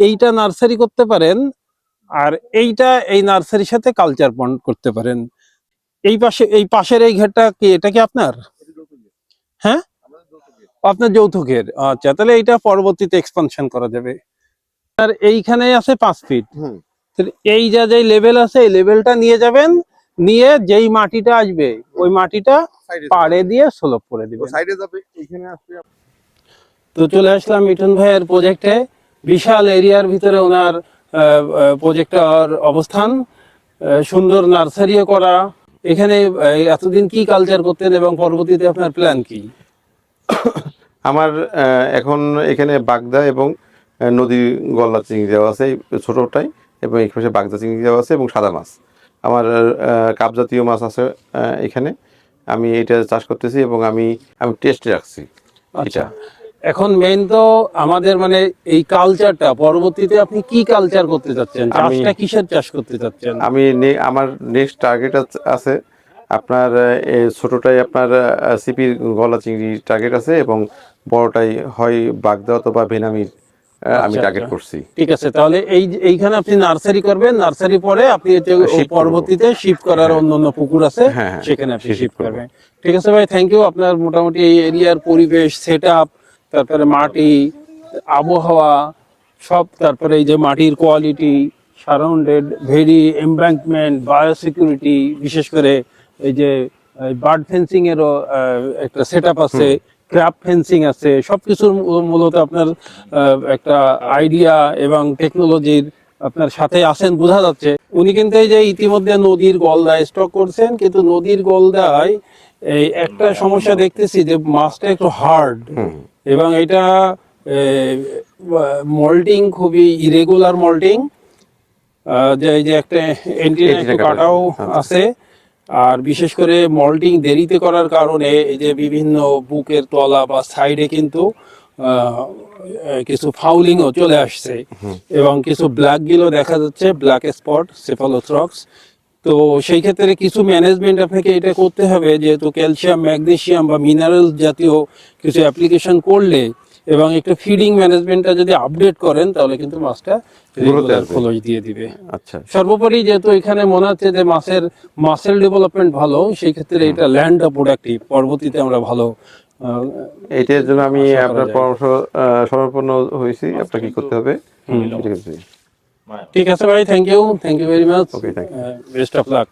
এইটা নার্সারি করতে পারেন আর এইটা এই নার্সারির সাথে কালচার বন্ড করতে পারেন। এই পাশে এই পাশের এই ঘেরটা কি এটা কি আপনার? হ্যাঁ? আপনার যৌথ ঘের। আচ্ছা তাহলে এইটা পরবর্তীতে এক্সপানশন করা যাবে। আর এইখানে আছে পাঁচ ফিট হুম। এই যা যেই লেভেল আছে এই লেভেলটা নিয়ে যাবেন নিয়ে যেই মাটিটা আসবে ওই মাটিটা পাড়ে দিয়ে সোলপ করে দিবেন। সাইডে যাবে এখানে আসবে। তো চলে আসলাম মিঠুন ভাইয়ের প্রজেক্টে বিশাল এরিয়ার ভিতরে ওনার প্রজেক্টর অবস্থান সুন্দর নার্সারিও করা। এখানে এতদিন কি কালচার করতেন এবং পরবর্তীতে আপনার প্ল্যান কি? আমার এখন এখানে বাগদা এবং আহ, নদী গলদা চিংড়ি দেওয়া আছে ছোটটাই এবং এই পাশে বাগদা চিংড়ি দেওয়া আছে এবং সাদা মাছ। আমার কাপ জাতীয় মাছ আছে এখানে। আমি এটা চাষ করতেছি এবং আমি আমি টেস্ট রাখছি। আচ্ছা। এখন মেইন তো আমাদের মানে এই কালচারটা পরবর্তীতে আপনি কি কালচার করতে চাচ্ছেন? চাষটা কিসের চাষ করতে চাচ্ছেন? আমি আমার নেক্সট টার্গেট আছে। আপনার এই ছোটটাই আপনার সিপির গলা চিংড়ি টার্গেট আছে এবং বড়টাই হয় বাগদা অথবা ভেনামির আমি আচ্ছা, টার্গেট আচ্ছা। করছি। ঠিক আছে তাহলে এই এইখানে আপনি নার্সারি করবেন নার্সারি পরে আপনি করব। পরবর্তীতে শিফট করার অন্য অন্য পুকুর আছে হ্যাঁ, হ্যাঁ, সেখানে আপনি শিফট করবেন। ঠিক আছে ভাই থ্যাংক ইউ আপনার মোটামুটি এই এরিয়ার পরিবেশ সেট তারপরে মাটি আবহাওয়া সব তারপরে এই যে মাটির quality surrounded very embankment biosecurity বিশেষ করে এই যে বার্ড ফেন্সিং এরও একটা সেট আছে ক্রাপ ফেন্সিং আছে সবকিছুর মূলত আপনার একটা আইডিয়া এবং টেকনোলজির আপনার সাথে আছেন বোঝা যাচ্ছে। উনি কিন্তু এই যে ইতিমধ্যে নদীর গলদায় স্টক করছেন কিন্তু নদীর গলদায় এই একটা সমস্যা দেখতেছি যে মাছটা একটু হার্ড এবং এটা মল্টিং খুবই ইরেগুলার মল্টিং যে এই যে একটা এন্টিনা কাটাও আছে। আর বিশেষ করে মল্টিং দেরিতে করার কারণে এই যে বিভিন্ন বুকের তলা বা সাইডে কিন্তু আহ, কিছু ফাউলিংও চলে আসছে। এবং কিছু ব্ল্যাক গিলো দেখা যাচ্ছে ব্ল্যাক স্পট সেফালোথ্রক্স তো সেই ক্ষেত্রে কিছু ম্যানেজমেন্ট আপনাকে এটা করতে হবে যেহেতু ক্যালসিয়াম ম্যাগনেসিয়াম বা মিনারেল জাতীয় কিছু অ্যাপ্লিকেশন করলে এবং একটু ফিডিং ম্যানেজমেন্টটা যদি আপডেট করেন তাহলে কিন্তু মাছটা দিয়ে দিবে। আচ্ছা। সর্বোপরি যেহেতু এখানে মনে হচ্ছে যে মাছের মাসেল ডেভেলপমেন্ট ভালো সেই ক্ষেত্রে এটা ল্যান্ড প্রোডাক্টিভ পরবর্তীতে আমরা ভালো এটার জন্য আমি আপনার পরামর্শ আহ, সমর্পন্ন হয়েছি। আপনার কি করতে হবে। ঠিক আছে ঠিক আছে ভাই thank you thank you very much Okay, thank you. Best of luck